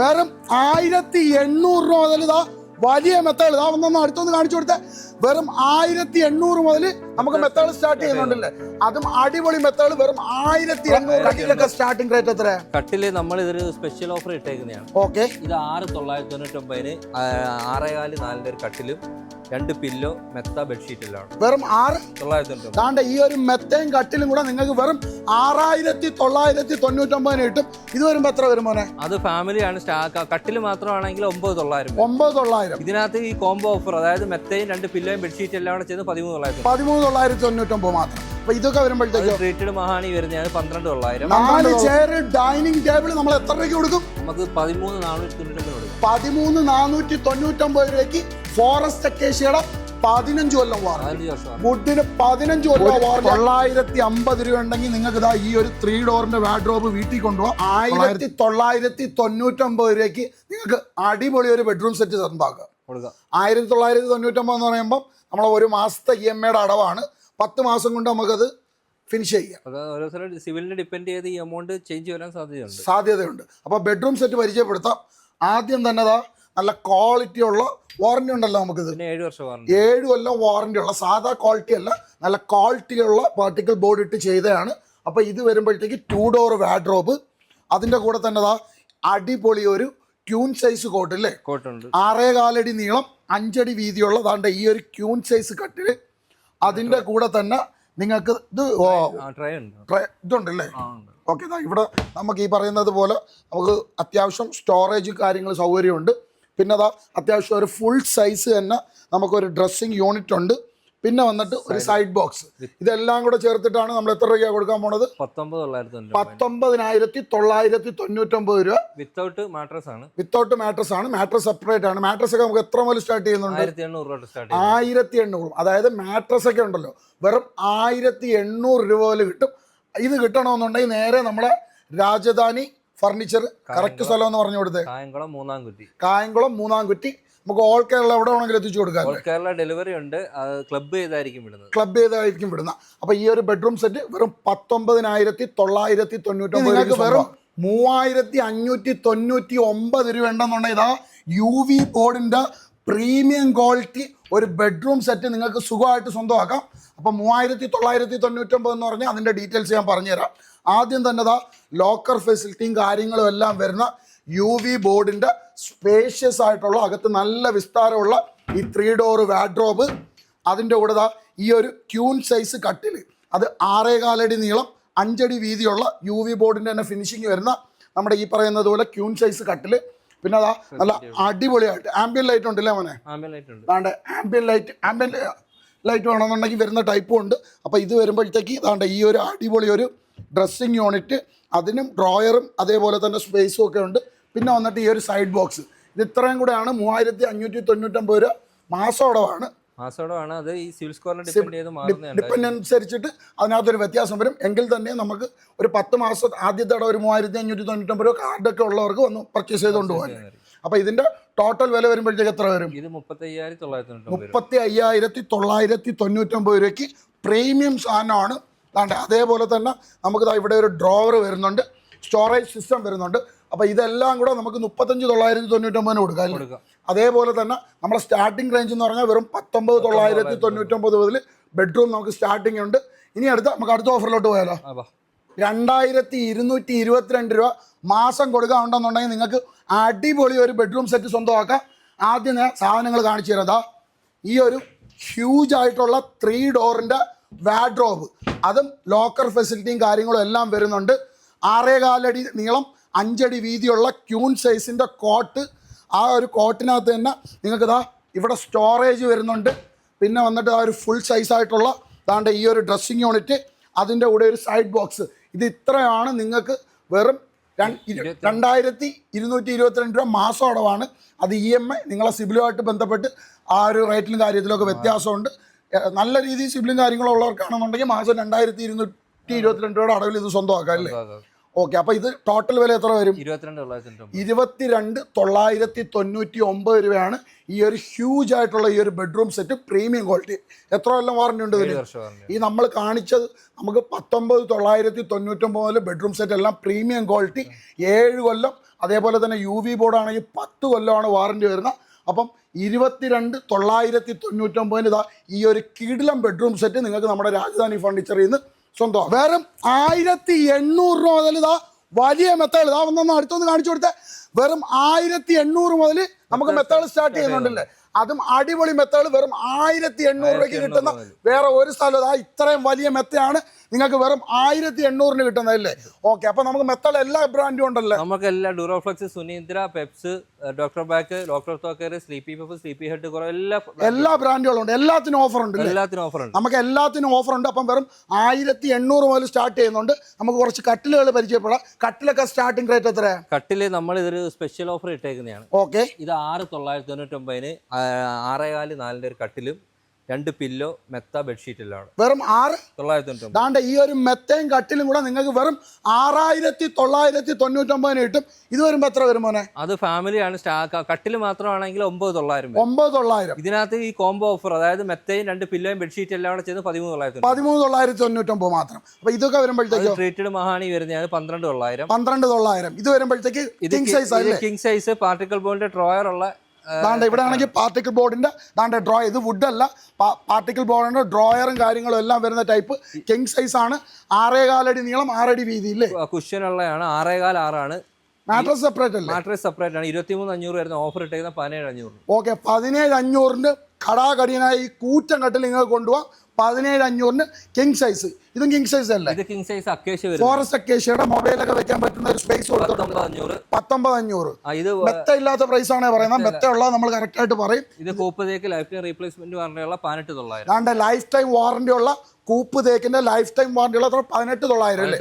വെറും ആയിരത്തി എണ്ണൂറ് രൂപ മുതൽ ഇതാ വലിയ മെത്തേഡ് ഇതാ ഒന്നൊന്ന് അടുത്തൊന്ന് കാണിച്ചു കൊടുത്തേ. വെറും ആയിരത്തി എണ്ണൂറ് മുതൽ നമുക്ക് മെത്തേഡ് സ്റ്റാർട്ട് ചെയ്യുന്നുണ്ടല്ലേ? അതും അടിപൊളി മെത്തേഡ് വെറും ആയിരത്തി എണ്ണൂറ് കട്ടിലൊക്കെ സ്റ്റാർട്ടിംഗ് റേറ്റ് എത്ര? കട്ടിൽ നമ്മൾ ഇതൊരു സ്പെഷ്യൽ ഓഫർ ഇട്ടേക്കുന്നതാണ്. ഓക്കെ. ഇത് ആറ് തൊള്ളായിരത്തി തൊണ്ണൂറ്റി ഒമ്പതിന് ആറേകാൽ നാലിന്റെ ഒരു കട്ടിലും രണ്ട് പില്ലോ മെത്ത ബെഡ്ഷീറ്റിലാണ് വെറും ആറ്? തൊള്ളായിരത്തി താണ്ട ഈ ഒരു മെത്തയും കട്ടിലും കൂടെ നിങ്ങൾക്ക് വെറും ആറായിരത്തി തൊള്ളായിരത്തി തൊണ്ണൂറ്റൊമ്പതിന് കിട്ടും. ഇത് വരുമ്പോ എത്ര വരും മോനെ? അത് ഫാമിലിയാണ് കട്ടിൽ മാത്രമാണെങ്കിൽ ഒമ്പത് തൊള്ളായിരം. ഒമ്പത് തൊള്ളായിരം. ഇതിനകത്ത് ഈ കോംബോ ഓഫർ അതായത് മെത്തയും രണ്ട് പില്ലോയും ബെഡ്ഷീറ്റ് എല്ലാം കൂടെ ചെയ്ത് പതിമൂന്ന് തൊള്ളായിരത്തി പതിമൂന്ന് തൊള്ളായിരത്തി തൊണ്ണൂറ്റൊമ്പത് മാത്രം. അപ്പൊ ഇതൊക്കെ വരുമ്പോഴത്തേക്ക്? മഹാണി വരുന്നതാണ് പന്ത്രണ്ട് തൊള്ളായിരം നാല് ചെയർ ഡൈനിങ് ടേബിൾ നമ്മൾ എത്ര രൂപയ്ക്ക് കൊടുക്കും? നമുക്ക് പതിമൂന്ന് നാനൂറ്റി തൊണ്ണൂറ്റൊമ്പത് കൊടുക്കും. പതിമൂന്ന് നാനൂറ്റി തൊണ്ണൂറ്റൊമ്പത് രൂപയ്ക്ക് ഫോറസ്റ്റ് അക്കേഷ്യയുടെ പതിനഞ്ച് കൊല്ലം വാറ പതിനഞ്ച് വർഷം വുഡിന് പതിനഞ്ച് കൊല്ലം വാറ തൊള്ളായിരത്തി അമ്പത് രൂപ ഉണ്ടെങ്കിൽ നിങ്ങൾക്ക് ഇതാ ഈ ഒരു ത്രീ ഡോറിന്റെ വാർഡ്രോബ് വീട്ടിൽ കൊണ്ടുപോകാം ആയിരത്തി തൊള്ളായിരത്തി തൊണ്ണൂറ്റൊമ്പത് രൂപയ്ക്ക് നിങ്ങൾക്ക് അടിപൊളി ഒരു ബെഡ്റൂം സെറ്റ് സ്വന്തമാക്കാം കൊടുക്കാം. ആയിരത്തി തൊള്ളായിരത്തി തൊണ്ണൂറ്റൊമ്പത് എന്ന് പറയുമ്പോൾ നമ്മളെ ഒരു മാസത്തെ ഇ എം ഐയുടെ അടവാണ്. പത്ത് മാസം കൊണ്ട് നമുക്കത് ഫിനിഷ് ചെയ്യാം. സിവിലിനെ ഡിപ്പെൻഡ് ചെയ്ത് ഈ എമൗണ്ട് ചേഞ്ച് വരാൻ സാധ്യതയുണ്ട്. സാധ്യതയുണ്ട്. അപ്പോൾ ബെഡ്റൂം സെറ്റ് പരിചയപ്പെടുത്താം. ആദ്യം തന്നെ നല്ല ക്വാളിറ്റി ഉള്ള വാറണ്ടി ഉണ്ടല്ലോ നമുക്കിത്. ഏഴ് വർഷം വാറണ്ടി ഏഴ് കൊല്ലം വാറണ്ടി ഉള്ള സാധാ ക്വാളിറ്റി അല്ല നല്ല ക്വാളിറ്റി ഉള്ള പാർട്ടിക്കൽ ബോർഡ് ഇട്ട് ചെയ്തതാണ്. അപ്പോൾ ഇത് വരുമ്പോഴത്തേക്ക് ടു ഡോർ വാഡ്രോബ് അതിന്റെ കൂടെ തന്നെ അടിപൊളി ഒരു ട്യൂൺ സൈസ് കോട്ട് അല്ലേ കോട്ടുണ്ട് ആറേ കാലടി നീളം. അഞ്ചടി വീതിയുള്ള താണ്ട ഈ ഒരു ക്യൂൺ സൈസ് കട്ടിൽ അതിന്റെ കൂടെ തന്നെ നിങ്ങൾക്ക് ഇത് ഇതുണ്ടല്ലേ? ഓക്കെ ഇവിടെ നമുക്ക് ഈ പറയുന്നത് പോലെ നമുക്ക് അത്യാവശ്യം സ്റ്റോറേജ് കാര്യങ്ങൾ സൗകര്യമുണ്ട്. പിന്നെ അതാ അത്യാവശ്യം ഒരു ഫുൾ സൈസ് തന്നെ നമുക്കൊരു ഡ്രസ്സിങ് യൂണിറ്റ് ഉണ്ട്. പിന്നെ വന്നിട്ട് ഒരു സൈഡ് ബോക്സ് ഇതെല്ലാം കൂടെ ചേർത്തിട്ടാണ് നമ്മൾ എത്ര രൂപ കൊടുക്കാൻ പോണത്? പത്തൊമ്പതിനായിരത്തി തൊള്ളായിരത്തി തൊണ്ണൂറ്റൊമ്പത് രൂപ. വിത്തൗട്ട് മാട്രസ് ആണ്. വിത്തൗട്ട് മാട്രസ് ആണ്. മാട്രസ് സെപ്പറേറ്റ് ആണ്. മാട്രസ് ഒക്കെ നമുക്ക് എത്ര മുതൽ സ്റ്റാർട്ട് ചെയ്യുന്നുണ്ട്? ആയിരത്തി എണ്ണൂറും അതായത് മാട്രസ് ഒക്കെ ഉണ്ടല്ലോ. വെറും ആയിരത്തി എണ്ണൂറ് രൂപ പോലെ കിട്ടും. ഇത് കിട്ടണമെന്നുണ്ടെങ്കിൽ നേരെ നമ്മളെ രാജധാനി ഫർണിച്ചർ കറക്റ്റ് സ്ഥലം എന്ന് പറഞ്ഞു കൊടുത്തേ. കായംകുളം മൂന്നാം കുറ്റി കായംകുളം മൂന്നാം കുറ്റി നമുക്ക് ഓൾ കേരള എവിടെ വേണമെങ്കിലും എത്തിച്ചു കൊടുക്കാം. ഓൾ കേരള ഡെലിവറി ഉണ്ട്. അത് ക്ലബ് ചെയ്തായിരിക്കും വിടുന്നത്. ക്ലബ് ചെയ്തായിരിക്കും വിടുന്ന അപ്പൊ ഈ ഒരു ബെഡ്റൂം സെറ്റ് വെറും പത്തൊമ്പതിനായിരത്തി തൊള്ളായിരത്തി തൊണ്ണൂറ്റി നിങ്ങൾക്ക് വെറും മൂവായിരത്തി അഞ്ഞൂറ്റി തൊണ്ണൂറ്റി ഒമ്പത് രൂപ ഉണ്ടെന്നുണ്ടെങ്കിൽ ഇതാ യു വി ബോർഡിന്റെ പ്രീമിയം ക്വാളിറ്റി ഒരു ബെഡ്റൂം സെറ്റ് നിങ്ങൾക്ക് സുഖമായിട്ട് സ്വന്തമാക്കാം. അപ്പോൾ മൂവായിരത്തി തൊള്ളായിരത്തി തൊണ്ണൂറ്റൊമ്പത് എന്ന് പറഞ്ഞാൽ അതിന്റെ ഡീറ്റെയിൽസ് ഞാൻ പറഞ്ഞുതരാം. ആദ്യം തന്നെ ദാ ലോക്കർ ഫെസിലിറ്റിയും കാര്യങ്ങളും എല്ലാം വരുന്ന യു വി ബോർഡിന്റെ സ്പേഷ്യസ് ആയിട്ടുള്ള അകത്ത് നല്ല വിസ്താരമുള്ള ഈ ത്രീ ഡോർ വാഡ്രോബ് അതിന്റെ കൂടെ ഈ ഒരു ക്യൂൺ സൈസ് കട്ടിൽ അത് ആറേകാലടി നീളം അഞ്ചടി വീതിയുള്ള യു വി ബോർഡിന്റെ തന്നെ ഫിനിഷിങ് വരുന്ന നമ്മുടെ ഈ പറയുന്നത് പോലെ ക്യൂൺ സൈസ് കട്ടിൽ പിന്നെ അതാ നല്ല അടിപൊളിയായിട്ട്. ആംബിയൻ ലൈറ്റ് ഉണ്ടല്ലേ മോനെ? അതാണ്ട് ആംബിയൻ ലൈറ്റ് ആംബിയൻ ലൈറ്റ് വേണമെന്നുണ്ടെങ്കിൽ വരുന്ന ടൈപ്പും ഉണ്ട്. അപ്പോൾ ഇത് വരുമ്പോഴത്തേക്ക് ഇതാണ്ട് ഈ ഒരു അടിപൊളി ഒരു ഡ്രസ്സിങ് യൂണിറ്റ് അതിനും ഡ്രോയറും അതേപോലെ തന്നെ സ്പേസും ഒക്കെ ഉണ്ട്. പിന്നെ വന്നിട്ട് ഈ ഒരു സൈഡ് ബോക്സ് ഇത് ഇത്രയും കൂടെയാണ്. മൂവായിരത്തി അഞ്ഞൂറ്റി തൊണ്ണൂറ്റൊമ്പത് രൂപ മാസോടമാണ് മാസോടമാണ് അത് ഈ സിവിൽ സ്കോറിനെ ഡിപ്പെൻഡ് ചെയ്ത് ഡിപ്പെൻഡ് അനുസരിച്ചിട്ട് അതിനകത്തൊരു വ്യത്യാസം വരും. എങ്കിൽ തന്നെ നമുക്ക് ഒരു പത്ത് മാസം ആദ്യത്തെ ഒരു മൂവായിരത്തി അഞ്ഞൂറ്റി തൊണ്ണൂറ്റൊമ്പത് രൂപ കാർഡൊക്കെ ഉള്ളവർക്ക് വന്ന് പർച്ചേസ് ചെയ്തുകൊണ്ട് പോകാൻ. അപ്പൊ ഇതിന്റെ ടോട്ടൽ വില വരുമ്പോഴത്തേക്ക് എത്ര വരും? ഇത് മുപ്പത്തി അയ്യായിരത്തി തൊള്ളായിരത്തി തൊണ്ണൂറ്റൊമ്പത് രൂപയ്ക്ക് പ്രീമിയം സാധനമാണ്. അതേപോലെ തന്നെ നമുക്ക് ഇവിടെ ഒരു ഡ്രോവർ വരുന്നുണ്ട്. സ്റ്റോറേജ് സിസ്റ്റം വരുന്നുണ്ട്. അപ്പോൾ ഇതെല്ലാം കൂടെ നമുക്ക് മുപ്പത്തഞ്ച് തൊള്ളായിരത്തി തൊണ്ണൂറ്റൊമ്പതിന് കൊടുക്കാം അതേപോലെ തന്നെ നമ്മുടെ സ്റ്റാർട്ടിംഗ് റേഞ്ച് എന്ന് പറഞ്ഞാൽ വെറും പത്തൊമ്പത് തൊള്ളായിരത്തി തൊണ്ണൂറ്റൊമ്പത്. മുതൽ ബെഡ്റൂം നമുക്ക് സ്റ്റാർട്ടിംഗ് ഉണ്ട്. ഇനി അടുത്ത നമുക്ക് അടുത്ത ഓഫറിലോട്ട് പോയാലോ? രണ്ടായിരത്തി ഇരുന്നൂറ്റി ഇരുപത്തിരണ്ട് രൂപ മാസം കൊടുക്കാനുണ്ടെന്നുണ്ടെങ്കിൽ നിങ്ങൾക്ക് അടിപൊളി ഒരു ബെഡ്റൂം സെറ്റ് സ്വന്തമാക്കാം. ആദ്യം ഞാൻ സാധനങ്ങൾ കാണിച്ചു തരാതാ ഈ ഒരു ഹ്യൂജ് ആയിട്ടുള്ള ത്രീ ഡോറിന്റെ വാഡ്രോബ് അതും ലോക്കർ ഫെസിലിറ്റിയും കാര്യങ്ങളും എല്ലാം വരുന്നുണ്ട്. ആറേകാലടി നീളം അഞ്ചടി വീതിയുള്ള ക്യൂൺ സൈസിന്റെ കോട്ട്. ആ ഒരു കോട്ടിനകത്ത് തന്നെ നിങ്ങൾക്ക് ദാ ഇവിടെ സ്റ്റോറേജ് വരുന്നുണ്ട്. പിന്നെ വന്നിട്ട് ആ ഒരു ഫുൾ സൈസ് ആയിട്ടുള്ള ഈ ഒരു ഡ്രസ്സിങ് യൂണിറ്റ് അതിന്റെ കൂടെ ഒരു സൈഡ് ബോക്സ്. ഇത് ഇത്രയാണ് നിങ്ങൾക്ക് വെറും രണ്ടായിരത്തി ഇരുന്നൂറ്റി ഇരുപത്തിരണ്ട് രൂപ മാസം അടവാണ്. അത് ഇ എം ഐ നിങ്ങളെ സിബിലുമായിട്ട് ബന്ധപ്പെട്ട് ആ ഒരു റേറ്റിലും കാര്യത്തിലൊക്കെ വ്യത്യാസമുണ്ട്. നല്ല രീതിയിൽ സിബിലും കാര്യങ്ങളും ഉള്ളവർക്കാണെന്നുണ്ടെങ്കിൽ മാസം രണ്ടായിരത്തി ഇരുന്നൂറ്റി ഇരുപത്തിരണ്ട് രൂപയുടെ അടവിൽ ഇത് സ്വന്തമാക്കാം അല്ലേ? ഓക്കെ അപ്പോൾ ഇത് ടോട്ടൽ വില എത്ര വരും? ഇരുപത്തിരണ്ട് തൊള്ളായിരത്തി തൊണ്ണൂറ്റി ഒമ്പത് രൂപയാണ് ഈ ഒരു ഹ്യൂജ് ആയിട്ടുള്ള ഈ ഒരു ബെഡ്റൂം സെറ്റ് പ്രീമിയം ക്വാളിറ്റി എത്ര കൊല്ലം വാറണ്ടി ഉണ്ട് ഇതിന്? ഈ നമ്മൾ കാണിച്ചത് നമുക്ക് പത്തൊമ്പത് തൊള്ളായിരത്തി തൊണ്ണൂറ്റൊമ്പത് മുതൽ ബെഡ്റൂം സെറ്റ് എല്ലാം പ്രീമിയം ക്വാളിറ്റി ഏഴ് കൊല്ലം അതേപോലെ തന്നെ യു വി ബോർഡാണെങ്കിൽ പത്ത് കൊല്ലമാണ് വാറണ്ടി വരുന്നത്. അപ്പം ഇരുപത്തിരണ്ട് തൊള്ളായിരത്തി തൊണ്ണൂറ്റൊമ്പതിന് ഇതാ ഈ ഒരു കിടിലം ബെഡ്റൂം സെറ്റ് നിങ്ങൾക്ക് നമ്മുടെ രാജധാനി ഫർണിച്ചറിൽ നിന്ന് സ്വന്തമാണ് വെറും ആയിരത്തി എണ്ണൂറ് രൂപ മുതൽ ഇതാ വലിയ മെത്തേഡ്. ഇതാ ഒന്നൊന്ന് അടുത്തൊന്ന് കാണിച്ചു കൊടുത്തേ. വെറും ആയിരത്തി എണ്ണൂറ് മുതൽ നമുക്ക് മെത്തേഡ് സ്റ്റാർട്ട് ചെയ്യുന്നുണ്ടല്ലേ? അതും അടിപൊളി മെത്തകൾ വെറും ആയിരത്തി എണ്ണൂറ് രൂപയ്ക്ക് കിട്ടുന്ന വേറെ ഒരു സ്ഥലം ആ ഇത്രയും വലിയ മെത്തയാണ്. നിങ്ങൾക്ക് വെറും ആയിരത്തി എണ്ണൂറിന് കിട്ടുന്നതല്ലേ? ഓക്കെ അപ്പൊ നമുക്ക് മെത്തകൾ എല്ലാ ബ്രാൻഡും ഉണ്ടല്ലോ? നമുക്ക് എല്ലാ ഡ്യൂറോഫ്ലക്സ് സുനീന്ദ്ര പെപ്സ് ഡോക്ടർ ബാക്ക് ഡോക്ടർ തോക്കർ സ്ലീപ്പി പെപ്പ് സ്ലീപ്പി ഹെഡ് എല്ലാ എല്ലാ ബ്രാൻഡുകളും ഉണ്ട്. എല്ലാത്തിനും ഓഫർ ഉണ്ട്? എല്ലാത്തിനും ഓഫർ ഉണ്ട്. നമുക്ക് എല്ലാത്തിനും ഓഫർ ഉണ്ട്. അപ്പം വെറും ആയിരത്തി എണ്ണൂറ് മുതൽ സ്റ്റാർട്ട് ചെയ്യുന്നുണ്ട്. നമുക്ക് കുറച്ച് കട്ടിലുകൾ പരിചയപ്പെടാം. കട്ടിലൊക്കെ സ്റ്റാർട്ടിംഗ് റേറ്റ് എത്രയാണ് കട്ടിൽ നമ്മൾ ഇതൊരു സ്പെഷ്യൽ ഓഫർ ഇട്ടേക്കുന്നതാണ്. ഓക്കെ ഇത് ആറ് തൊള്ളായിരത്തി തൊണ്ണൂറ്റൊമ്പതിന് ആറേകാൽ നാലിന്റെ ഒരു കട്ടിലും രണ്ട് പില്ലോ മെത്ത ബെഡ്ഷീറ്റിലാണ്. വെറും ആറ് തൊള്ളായിരത്തി ദാണ്ട് ഈ ഒരു മെത്തയും കട്ടിലും കൂടെ നിങ്ങൾക്ക് വെറും ആറായിരത്തി തൊള്ളായിരത്തി തൊണ്ണൂറ്റൊമ്പതിന് കിട്ടും. ഇത് വരുമ്പോൾ എത്ര വരും മോനെ? അത് ഫാമിലിയാണ് കട്ടിൽ മാത്രമാണെങ്കിൽ ഒമ്പത് തൊള്ളായിരം ഒമ്പത് തൊള്ളായിരം. ഇതിനകത്ത് ഈ കോംബോ ഓഫർ അതായത് മെത്തയും രണ്ട് പില്ലോയും ബെഡ്ഷീറ്റ് എല്ലാം കൂടെ ചെയ്ത് പതിമൂന്ന് തൊള്ളായിരത്തി പതിമൂന്ന് തൊള്ളായിരത്തി തൊണ്ണൂറ്റൊമ്പത് മാത്രം. അപ്പൊ ഇതൊക്കെ വരുമ്പോഴത്തേക്ക്? ട്രീറ്റഡ് മഹാണി വരുന്നതാണ് പന്ത്രണ്ട് തൊള്ളായിരം. പന്ത്രണ്ട് തൊള്ളായിരം. ഇത് വരുമ്പോഴത്തേക്ക് king size king size particle ബോളിന്റെ drawer ഉള്ള ദാണ്ട ഇവിടെ ആണെങ്കിൽ പാർട്ടിക്കിൾ ബോർഡിന്റെ ദാണ്ട ഡ്രോ ഇത് വുഡ് അല്ല. പാർട്ടിക്കിൾ ബോർഡിന്റെ ഡ്രോയറും കാര്യങ്ങളും എല്ലാം വരുന്ന ടൈപ്പ് കിങ് സൈസ് ആണ്. ആറേ കാലടി നീളം ആറടി വീതി ഇല്ലേ? കുഷ്യൻ ഉള്ളതാണ്. ആറേകാൽ ആറാണ്. മാട്രസ് സെപ്പറേറ്റ് അല്ലേ? മാട്രസ് സെപ്പറേറ്റ് ആണ്. ഇരുപത്തിമൂന്ന് അഞ്ഞൂറ് വരുന്ന ഓഫർ ഇട്ടേക്കുന്ന പതിനേഴ് അഞ്ഞൂറ്. ഓക്കെ പതിനേഴ് അഞ്ഞൂറിന് കടാകടിയനായി ഈ കൂറ്റൻ കട്ടിൽ നിങ്ങൾ കൊണ്ടുപോകാം പതിനേഴ് അഞ്ഞൂറിന് കിങ് സൈസ് ഇതും കിങ് സൈസ് അല്ലേ? കിങ് സൈസ് അക്കേഷ് വരും ഫോറസ്റ്റ് അക്കേഷ്യയുടെ മൊബൈലൊക്കെ വെക്കാൻ പറ്റുന്ന ഒരു സ്പേസ് കൊടുത്തിട്ടുണ്ട്. പത്തൊമ്പത് അഞ്ഞൂറ്. മെത്ത ഇല്ലാത്ത പ്രൈസ് ആണ് പറയുന്നത്. മെത്ത ഉള്ള നമ്മൾ കറക്റ്റ് ആയിട്ട് പറയും. ഇത് കൂപ്പ് തേക്ക് ലൈഫ് ടൈം റീപ്ലേസ്മെന്റ് വാറന്റിയുള്ള പതിനെട്ട് തൊള്ളായിരം. ദാണ്ട ലൈഫ് ടൈം വാറണ്ടി ഉള്ള കൂപ്പ് തേക്കിന്റെ ലൈഫ് ടൈം വാറണ്ടി ഉള്ള അത്ര പതിനെട്ട് തൊള്ളായിരം അല്ലേ?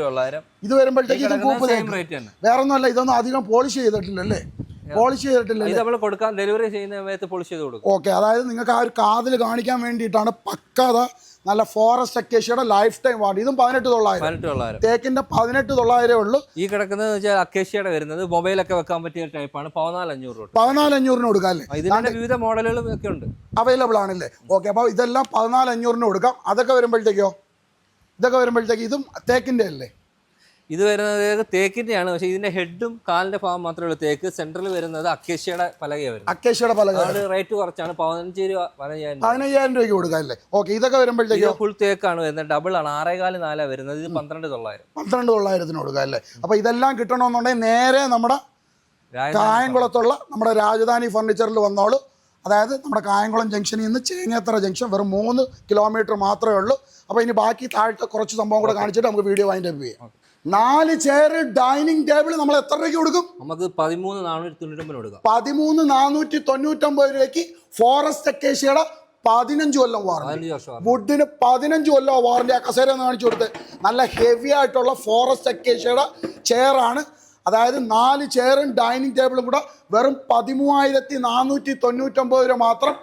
ഇത് വരുമ്പോഴത്തേക്ക് ഇത് കൂപ്പ് തേക്ക്. വേറെ ഒന്നും വേറെ ഒന്നുമല്ല ഇതൊന്നും അധികം പോളിഷ് ചെയ്തിട്ടില്ലല്ലേ? പോളിഷ് ചെയ്തിട്ടില്ല ഇത് നമ്മൾ കൊടുക്കാൻ ഡെലിവറി ചെയ്യുന്ന സമയത്ത് പോളിഷ് ചെയ്ത് കൊടുക്കും. ഓക്കെ അതായത് നിങ്ങൾക്ക് ആ ഒരു കാതിൽ കാണിക്കാൻ വേണ്ടിയിട്ടാണ് പക്കാത നല്ല ഫോറസ്റ്റ് അക്കേഷ്യയുടെ ലൈഫ് ടൈം വാർഡ്. ഇതും പതിനെട്ട് തൊള്ളായിരം. തേക്കിന്റെ പതിനെട്ട് തൊള്ളായിരം ഉള്ളൂ. ഈ കിടക്കുന്നത് വെച്ചാൽ അക്കേഷ്യയുടെ വരുന്നത്. മൊബൈലൊക്കെ വെക്കാൻ പറ്റിയ ടൈപ്പാണ് പതിനാല് അഞ്ഞൂറ് പതിനാല് അഞ്ഞൂറിന് കൊടുക്കാം. അല്ലേ? ഇതിന്റെ വിവിധ മോഡലുകളും ഒക്കെ ഉണ്ട്. അവൈലബിൾ ആണല്ലേ? ഓക്കെ അപ്പോൾ ഇതെല്ലാം പതിനാല് അഞ്ഞൂറിന് കൊടുക്കാം. അതൊക്കെ വരുമ്പോഴത്തേക്കോ? ഇതൊക്കെ വരുമ്പോഴത്തേക്ക് ഇതും തേക്കിന്റെ അല്ലേ? ഇത് വരുന്നത് തേക്കിന്റെയാണ്. പക്ഷേ ഇതിന്റെ ഹെഡും കാലിന്റെ ഭാഗം മാത്രമേ ഉള്ളൂ. തേക്ക് സെന്ററിൽ വരുന്നത് അക്കേഷ്യയുടെ പലകയാണ് വരുന്നത് അക്കേഷ്യയുടെ പലക റേറ്റ് കുറച്ചാണ്. പതിനഞ്ച് രൂപ പതിനയ്യായിരം രൂപ. പതിനയ്യായിരം രൂപയ്ക്ക് കൊടുക്കാം അല്ലേ ഓക്കെ ഇതൊക്കെ ഇത് വരുമ്പോഴത്തേക്കോ ഫുൾ തേക്കാണ് വരുന്നത്. ഡബിൾ ആണ്. ആറേകാൽ നാലാ വരുന്നത്. ഇത് പന്ത്രണ്ട് തൊള്ളായിരം. പന്ത്രണ്ട് തൊള്ളായിരത്തിന് കൊടുക്കാം അല്ലേ? അപ്പോൾ ഇതെല്ലാം കിട്ടണമെന്നുണ്ടെങ്കിൽ നേരെ നമ്മുടെ കായംകുളത്തുള്ള നമ്മുടെ രാജധാനി ഫർണിച്ചറിൽ വന്നോളൂ. അതായത് നമ്മുടെ കായംകുളം ജംഗ്ഷനിൽ നിന്ന് ചേങ്ങേത്തറ ജംഗ്ഷൻ വെറും മൂന്ന് കിലോമീറ്റർ മാത്രമേ ഉള്ളൂ. അപ്പോൾ ഇനി ബാക്കി താഴത്തെ കുറച്ച് സംഭവം കൂടെ കാണിച്ചിട്ട് നമുക്ക് വീഡിയോ വൈൻഡ് അപ്പ് ചെയ്യാം. നാല് ചെയർ ഡൈനിങ് ടേബിൾ നമ്മൾ എത്ര രൂപയ്ക്ക് കൊടുക്കും? നമുക്ക് പതിമൂന്ന് നാനൂറ്റി തൊണ്ണൂറ്റൊമ്പത് കൊടുക്കാം. പതിമൂന്ന് നാനൂറ്റി തൊണ്ണൂറ്റൊമ്പത് രൂപയ്ക്ക് ഫോറസ്റ്റ് അക്കേഷ്യയുടെ പതിനഞ്ച് കൊല്ലം വാറണ്ടി വർഷം വുഡിന് പതിനഞ്ച് കൊല്ലം വാറണ്ടി ആ കസേര കാണിച്ചു കൊടുത്ത്. നല്ല ഹെവി ആയിട്ടുള്ള ഫോറസ്റ്റ് അക്കേഷ്യയുടെ ചെയറാണ് അതായത് നാല് ചെയറും ഡൈനിങ് ടേബിളും കൂടെ വെറും പതിമൂവായിരത്തി നാനൂറ്റി തൊണ്ണൂറ്റൊമ്പത് രൂപ മാത്രം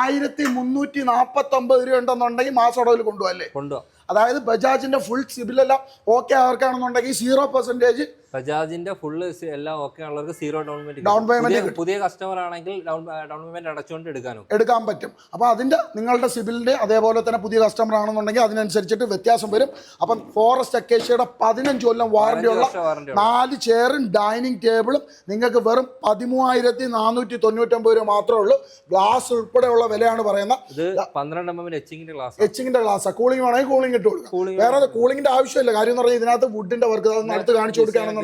ആയിരത്തി മുന്നൂറ്റി നാൽപ്പത്തൊമ്പത് രൂപ ഉണ്ടെന്നുണ്ടെങ്കിൽ മാസോടവിൽ കൊണ്ടുപോകല്ലേ കൊണ്ടുപോകാം. അതായത് ബജാജിന്റെ ഫുൾ സിബിലെല്ലാം ഓക്കെ ആർക്കാണെന്നുണ്ടെങ്കിൽ സീറോ പെർസെന്റേജ് ബജാജിന്റെ ഫുള്ള് എല്ലാം ഓക്കെ ഉള്ളവർക്ക് zero down payment down payment പുതിയ- കസ്റ്റമർ ആണെങ്കിൽ ഡൗൺ ഡൗൺ പേയ്മെന്റ് അടച്ചുകൊണ്ട് എടുക്കാനും. എടുക്കാൻ പറ്റും. അപ്പോൾ അതിന്റെ നിങ്ങളുടെ സിബിലിന്റെ അതേപോലെ തന്നെ പുതിയ കസ്റ്റമർ ആണെന്നുണ്ടെങ്കിൽ അതിനനുസരിച്ചിട്ട് വ്യത്യാസം വരും. അപ്പം ഫോറസ്റ്റ് അക്കേഷ്യയുടെ പതിനഞ്ച് കൊല്ലം വാറന്റി ഉള്ള നാല് ചെയറും ഡൈനിങ് ടേബിളും നിങ്ങൾക്ക് വെറും പതിമൂവായിരത്തി നാനൂറ്റി തൊണ്ണൂറ്റൊമ്പത് രൂപ മാത്രമേ ഉള്ളൂ. ഗ്ലാസ് ഉൾപ്പെടെയുള്ള വിലയാണ് പറയുന്നത്. ഇത് പന്ത്രണ്ട് എം എമ്മിന്റെ എച്ചിങ്ങിന്റെ ഗ്ലാസ് എച്ചിങ്ങിന്റെ ഗ്ലാസ് കൂളിംഗ് വേണമെങ്കിൽ കൂളിംഗ് ഇട്ട് കൊടുക്കാം. വേറെ കൂളിംഗിന്റെ ആവശ്യമില്ല. കാര്യം എന്ന് പറഞ്ഞാൽ ഇതിനകത്ത് വുഡിന്റെ വർക്ക് അടുത്ത് കാണിച്ചു കൊടുക്കുകയാണെന്നുണ്ടെങ്കിൽ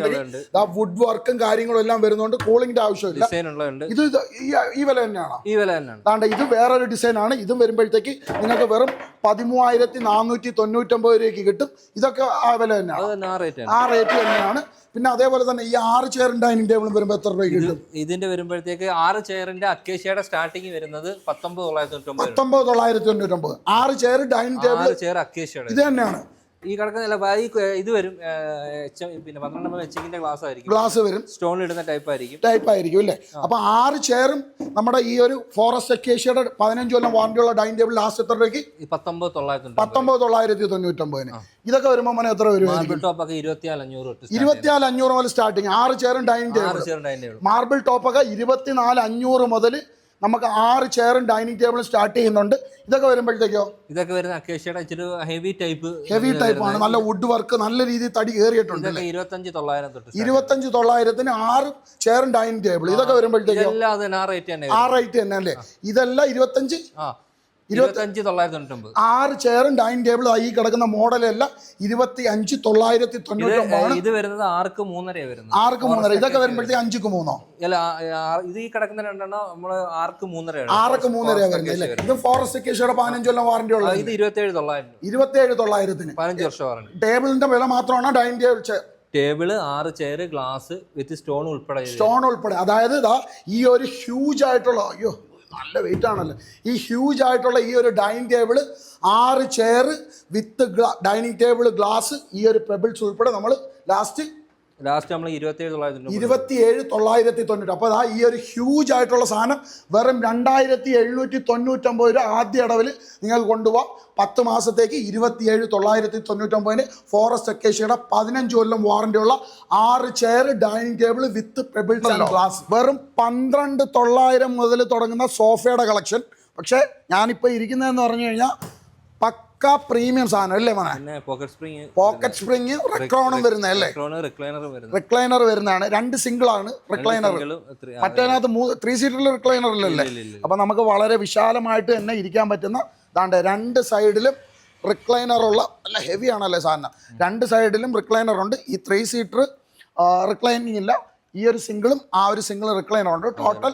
ആ വുഡ് വർക്കും കാര്യങ്ങളും എല്ലാം വരുന്നതുകൊണ്ട് കൂളിംഗിന്റെ ആവശ്യമില്ല. ഇത് ഈ- വില തന്നെയാണ്. ഈ വില തന്നെയാണ്. അതാണ്ട് ഇത് വേറൊരു ഡിസൈൻ ആണ്. ഇതും വരുമ്പോഴത്തേക്ക് നിങ്ങൾക്ക് വെറും പതിമൂവായിരത്തി നാനൂറ്റി തൊണ്ണൂറ്റൊമ്പത് രൂപയ്ക്ക് കിട്ടും. ഇതൊക്കെ ആ വില തന്നെയാണ്. ആ റേറ്റ് തന്നെയാണ്. പിന്നെ അതേപോലെ തന്നെ ഈ ആറ് ചെയറും ഡൈനിങ് ടേബിളും വരുമ്പോൾ എത്ര രൂപ കിട്ടും? ഇതിന്റെ വരുമ്പോഴത്തേക്ക് ആറ് ചെയറിന്റെ അക്കേഷ്യയുടെ സ്റ്റാർട്ടിങ് വരുന്നത് പത്തൊമ്പത് തൊള്ളായിരത്തി തൊണ്ണൂറ്റൊമ്പത് ആറ് chair dining table chair acacia ഇത് തന്നെയാണ്. ഈ കിടക്കുന്നില്ല ഈ ഇത് വരും പിന്നെ പന്ത്രണ്ട് എച്ച് എച്ചിങ്ങിന്റെ ഗ്ലാസ് ആയിരിക്കും. ഗ്ലാസ് വരും. സ്റ്റോൺ ഇടുന്ന ടൈപ്പ് ആയിരിക്കും. ടൈപ്പ് ആയിരിക്കും അല്ലേ? അപ്പൊ ആറ് ചെയറും നമ്മുടെ ഈ ഒരു ഫോറസ്റ്റ് അക്കേഷ്യയുടെ പതിനഞ്ച് കൊല്ലം വാറണ്ടിയുള്ള ഡൈനിങ് ടേബിൾ ലാസ്റ്റ് എത്ര രൂപയ്ക്ക്? പത്തൊമ്പത് തൊള്ളായിരത്തി പത്തൊമ്പത് തൊള്ളായിരത്തി തൊണ്ണൂറ്റൊമ്പതിന്. ഇതൊക്കെ വരുമ്പോൾ മോനെ എത്ര വരും മാർബിൾ ടോപ്പ് ഒക്കെ ഇരുപത്തിനാല് അഞ്ഞൂറ് മുതൽ സ്റ്റാർട്ടിങ് ആറ് ചെയറും ഡൈനിങ് ടേബിൾ. മാർബിൾ ടോപ്പൊക്കെ ഇരുപത്തിനാല് അഞ്ഞൂറ് മുതൽ നമുക്ക് ആറ് ചെയറും ഡൈനിങ് ടേബിളും സ്റ്റാർട്ട് ചെയ്യുന്നുണ്ട്. ഇതൊക്കെ വരുമ്പോഴത്തേക്കോ? ഇതൊക്കെ വരുന്ന അക്കേഷ്യയുടെ ഇച്ചിരി ഹെവി ടൈപ്പ് ഹെവി ടൈപ്പ് ആണ്. നല്ല വുഡ് വർക്ക് നല്ല രീതിയിൽ തടി കയറിയിട്ടുണ്ട് ഇരുപത്തഞ്ച് തൊള്ളായിരം തൊട്ട്. ഇരുപത്തഞ്ച് തൊള്ളായിരത്തിന് ആറ് ചെയറും ഡൈനിങ് ടേബിൾ. ഇതൊക്കെ വരുമ്പോഴത്തേക്കോ? ആ റേറ്റ് തന്നെ ആ റേറ്റ് തന്നെ അല്ലേ? ഇതെല്ലാം ഇരുപത്തഞ്ച്? ആ. ഇരുപത്തഞ്ച് തൊള്ളായിരത്തി തൊണ്ണൂറ്റൊമ്പത് ആറ് ചെയറും ഡൈനിങ് ടേബിളും ആയി കിടക്കുന്ന മോഡലല്ല ഇരുപത്തി അഞ്ച് തൊള്ളായിരത്തി തൊണ്ണൂറ്റൊമ്പതാണ് ഇത് വരുന്നത് ആർക്ക് മൂന്നര വരുന്നത്? ആർക്ക് മൂന്നര? ഇതൊക്കെ വരുമ്പോഴത്തേക്ക് അഞ്ചുക്ക് മൂന്നോ? അല്ല ഇത് ഈ കിടക്കുന്ന രണ്ടെണ്ണം നമ്മൾ ആർക്ക് മൂന്നര ആർക്ക് മൂന്നര വരുന്നത് അല്ലേ? ഇത് ഫോറസ്റ്റ് കേസിയുടെ പതിനഞ്ച് കൊല്ലം വാറണ്ടി ഉള്ളത്. ഇത് ഇരുപത്തേഴ് തൊള്ളായിരം. ഇരുപത്തേഴ് തൊള്ളായിരത്തിന്. പതിനഞ്ച് വർഷം വാറന്റി ടേബിളിന്റെ വില മാത്രമാണ് ഡൈനിങ് ടേബിൾ ചെയർ. ടേബിൾ ആറ് ചെയർ ഗ്ലാസ് വിത്ത് സ്റ്റോൺ ഉൾപ്പെടെ സ്റ്റോൺ ഉൾപ്പെടെ. അതായത് ഈ ഒരു ഹ്യൂജ് ആയിട്ടുള്ള അയ്യോ നല്ല വെയിറ്റ് ആണല്ലോ. ഈ ഹ്യൂജ് ആയിട്ടുള്ള ഈ ഒരു ഡൈനിങ് ടേബിൾ ആറ് chair with dining table glass ഈ ഒരു പെബിൾസ് ഉൾപ്പെടെ നമ്മൾ ലാസ്റ്റ് ലാസ്റ്റ് നമ്മൾ ഇരുപത്തേഴ് തൊള്ളായിരത്തി ഇരുപത്തിയേഴ് തൊള്ളായിരത്തി തൊണ്ണൂറ്റി അപ്പോൾ അതാ ഈ ഒരു ഹ്യൂജ് ആയിട്ടുള്ള സാധനം വെറും രണ്ടായിരത്തി എഴുന്നൂറ്റി തൊണ്ണൂറ്റൊമ്പത് രൂപ ആദ്യ അടവിൽ നിങ്ങൾ കൊണ്ടുപോകാം പത്ത് മാസത്തേക്ക് ഇരുപത്തിയേഴ് തൊള്ളായിരത്തി തൊണ്ണൂറ്റൊമ്പതിന് ഫോറസ്റ്റ് അക്കേഷ്യയുടെ പതിനഞ്ച് കൊല്ലം വാറണ്ടിയുള്ള ആറ് chair dining table with pebble glass വെറും പന്ത്രണ്ട് തൊള്ളായിരം മുതൽ തുടങ്ങുന്ന സോഫയുടെ കളക്ഷൻ പക്ഷേ ഞാനിപ്പോൾ ഇരിക്കുന്നതെന്ന് പറഞ്ഞു കഴിഞ്ഞാൽ പക്ക പ്രീമിയം സാധനം അല്ലേ മോനെ? പോക്കറ്റ് സ്പ്രിങ് പോക്കറ്റ് സ്പ്രിങ് അല്ലേ? റിക്ലൈനർ വരുന്നത്. റിക്ലൈനർ വരുന്നതാണ്. രണ്ട് സിംഗിൾ ആണ് റിക്ലൈനർ മറ്റേനകത്ത് ത്രീ സീറ്ററിൽ റിക്ലൈനർ ഇല്ലല്ലേ ഇല്ല, ഇല്ല. നമുക്ക് വളരെ വിശാലമായിട്ട് തന്നെ ഇരിക്കാൻ പറ്റുന്ന ദാണ്ട് രണ്ട് സൈഡിലും റിക്ലൈനർ ഉള്ള നല്ല ഹെവി ആണല്ലേ സാധനം. രണ്ട് സൈഡിലും റിക്ലൈനർ ഉണ്ട്. ഈ ത്രീ സീറ്റർ റിക്ലൈനിങ് ഇല്ല. ഈ ഒരു സിംഗിളും ആ ഒരു സിംഗിൾ റിക്ലൈനർ ഉണ്ട്. ടോട്ടൽ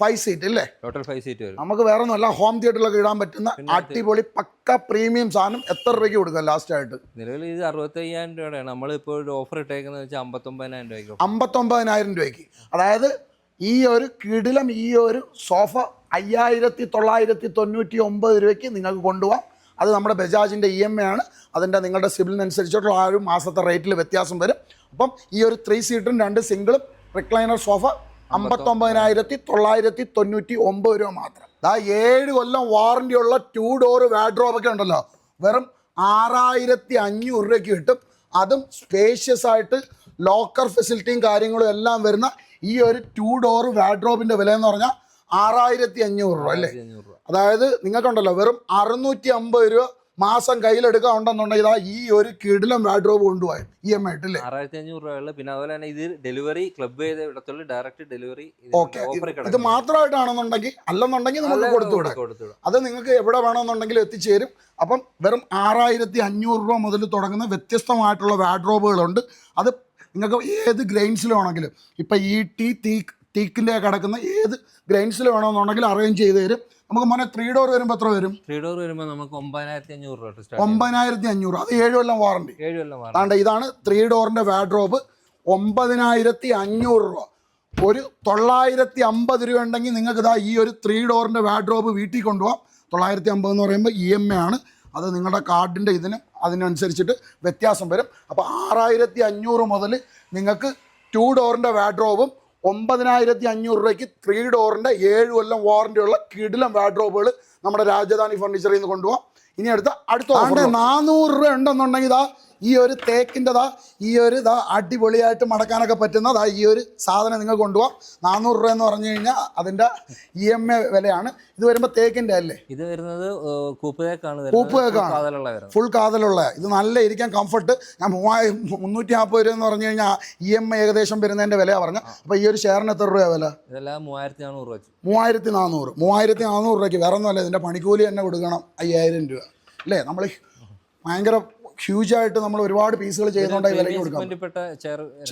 ഫൈവ് സീറ്റ് അല്ലേ ടോട്ടൽ ഫൈവ് സീറ്റ് വരും. നമുക്ക് വേറെ ഒന്നുമല്ല ഹോം തിയേറ്ററിലൊക്കെ ഇടാൻ പറ്റുന്ന അടിപൊളി പക്ക പ്രീമിയം സാധനം എത്ര രൂപയ്ക്ക് കൊടുക്കാം ലാസ്റ്റ് ആയിട്ട്? നിലവിൽ ഇത് അറുപത്തയ്യായിരം രൂപയാണ് നമ്മളിപ്പോൾ ഒരു ഓഫർ ഇട്ടേക്കുന്നത് വെച്ചാൽ അമ്പത്തൊമ്പതിനായിരം രൂപയ്ക്ക് അമ്പത്തൊമ്പതിനായിരം രൂപയ്ക്ക്. അതായത് ഈ ഒരു കിടിലം ഈ ഒരു സോഫ അയ്യായിരത്തി തൊള്ളായിരത്തി തൊണ്ണൂറ്റി ഒമ്പത് രൂപയ്ക്ക് നിങ്ങൾക്ക് കൊണ്ടുപോകാം. അത് നമ്മുടെ ബജാജിന്റെ ഇ എം എ ആണ്. അതിന്റെ നിങ്ങളുടെ സിബിലിനനുസരിച്ചിട്ടുള്ള ആ ഒരു മാസത്തെ റേറ്റിൽ വ്യത്യാസം വരും. അപ്പം ഈ ഒരു ത്രീ സീറ്റും രണ്ട് സിംഗിളും റിക്ലൈനർ സോഫ അമ്പത്തൊമ്പതിനായിരത്തി തൊള്ളായിരത്തി തൊണ്ണൂറ്റി ഒമ്പത് രൂപ മാത്രം. ദാ ഏഴ് കൊല്ലം വാറണ്ടി ഉള്ള ടൂ ഡോർ വാഡ്രോബൊക്കെ ഉണ്ടല്ലോ. വെറും ആറായിരത്തി അഞ്ഞൂറ് രൂപയ്ക്ക് കിട്ടും. അതും സ്പേഷ്യസ് ആയിട്ട് ലോക്കർ ഫെസിലിറ്റിയും കാര്യങ്ങളും എല്ലാം വരുന്ന ഈ ഒരു ടൂ ഡോർ വാഡ്രോബിന്റെ വില എന്ന് പറഞ്ഞാൽ ആറായിരത്തി അഞ്ഞൂറ് രൂപ അല്ലേ? അതായത് നിങ്ങൾക്കുണ്ടല്ലോ വെറും അറുന്നൂറ്റി അമ്പത് രൂപ മാസം കയ്യിലെടുക്കാൻ ഉണ്ടെന്നുണ്ടെങ്കിൽ ഇതാ ഈ ഒരു കിടിലം വാഡ്രോബ് കൊണ്ടുപോയി. ഇ എം ഐ ഇട്ടില്ലേ ആറായിരത്തി അഞ്ഞൂറ് രൂപയുള്ള പിന്നെ അതുപോലെ തന്നെ ഇത് ഡെലിവറി ക്ലബ് ചെയ്ത ഇടത്തുള്ള ഡയറക്റ്റ് ഡെലിവറി ഓക്കെ ഇത് മാത്രമായിട്ടാണെന്നുണ്ടെങ്കിൽ അല്ലെന്നുണ്ടെങ്കിൽ നമുക്ക് കൊടുത്തുവിടാം അത് നിങ്ങൾക്ക് എവിടെ വേണമെന്നുണ്ടെങ്കിൽ എത്തിച്ചേരും. അപ്പം വെറും ആറായിരത്തി അഞ്ഞൂറ് രൂപ മുതൽ തുടങ്ങുന്ന വ്യത്യസ്തമായിട്ടുള്ള വാഡ്രോബുകളുണ്ട് അത് നിങ്ങൾക്ക് ഏത് ഗ്രെയിൻസിലാണെങ്കിലും ഇപ്പം ഈ ടീ തീക്ക് തീക്കിന്റെ കിടക്കുന്ന ഏത് ഗ്രൈൻസിൽ വേണമെന്നുണ്ടെങ്കിൽ അറേഞ്ച് ചെയ്ത് തരും. നമുക്ക് മോനെ ത്രീ ഡോർ വരുമ്പോൾ എത്ര വരും? ത്രീ ഡോർ വരുമ്പോൾ നമുക്ക് ഒമ്പതിനായിരത്തി അഞ്ഞൂറ് രൂപ ഒമ്പതിനായിരത്തി അഞ്ഞൂറ് അത് ഏഴ് കൊല്ലം വാറണ്ടി ഏഴ് കൊല്ലം മാറും അതാണ്ട് ഇതാണ് ത്രീ ഡോറിന്റെ വാഡ്രോബ് ഒമ്പതിനായിരത്തി അഞ്ഞൂറ് രൂപ. ഒരു തൊള്ളായിരത്തി അമ്പത് രൂപ ഉണ്ടെങ്കിൽ നിങ്ങൾക്ക് ഇതാ ഈ ഒരു ത്രീ ഡോറിന്റെ വാഡ്രോബ് വീട്ടിൽ കൊണ്ടുപോകാം തൊള്ളായിരത്തി അമ്പത് എന്ന് പറയുമ്പോൾ ഇ എം എ ആണ്. അത് നിങ്ങളുടെ കാർഡിന്റെ ഇതിന് അതിനനുസരിച്ചിട്ട് വ്യത്യാസം വരും. അപ്പോൾ ആറായിരത്തി അഞ്ഞൂറ് മുതൽ നിങ്ങൾക്ക് ടു ഡോറിന്റെ വാഡ്രോബും ഒമ്പതിനായിരത്തി അഞ്ഞൂറ് രൂപയ്ക്ക് ത്രീ ഡോറിന്റെ ഏഴ് കൊല്ലം വാറന്റിയുള്ള കിടിലം വാഡ്രോബുകൾ നമ്മുടെ രാജധാനി ഫർണിച്ചറിൽ നിന്ന് കൊണ്ടുപോകാം ഇനി അടുത്ത അടുത്ത നാനൂറ് രൂപ ഉണ്ടെന്നുണ്ടെങ്കിൽ ഇതാ ഈ ഒരു തേക്കിന്റെതാ ഈ ഒരു ഇതാ അടിപൊളിയായിട്ട് മടക്കാനൊക്കെ പറ്റുന്നതാ ഈ ഒരു സാധനം നിങ്ങൾ കൊണ്ടുപോകാം നാനൂറ് രൂപ എന്ന് പറഞ്ഞു കഴിഞ്ഞാൽ അതിന്റെ ഇ എം എ വിലയാണ്. ഇത് വരുമ്പോൾ തേക്കിന്റെ അല്ലേ? ഇത് വരുന്നത് കൂപ്പ് തേക്കാണ് കൂപ്പ് തേക്കാണ്. വരുന്നത് ഫുൾ കാതലുള്ള. ഇത് നല്ല ഇരിക്കാൻ കംഫർട്ട് ഞാൻ മൂവായിരം മുന്നൂറ്റി നാൽപ്പത് രൂപ എന്ന് പറഞ്ഞു കഴിഞ്ഞാൽ ഇ എം ഐ ഏകദേശം വരുന്നതിന്റെ വിലയാണ് പറഞ്ഞു അപ്പോൾ ഈ ഒരു ഷെയറിന് എത്ര രൂപ വില? ഇതെല്ലാം മൂവായിരത്തി നാനൂറ് രൂപ മൂവായിരത്തി നാനൂറ് മൂവായിരത്തി നാനൂറ് രൂപയ്ക്ക് വേറെ ഒന്നുമല്ല ഇതിന്റെ പണിക്കൂലി തന്നെ കൊടുക്കണം അയ്യായിരം രൂപ. അല്ലേ? നമ്മൾ ഭയങ്കര ഹ്യൂജായിട്ട് നമ്മൾ ഒരുപാട് പീസുകൾ ചെയ്യുന്നുണ്ട് വിലയ്ക്ക് കൊടുക്കാം.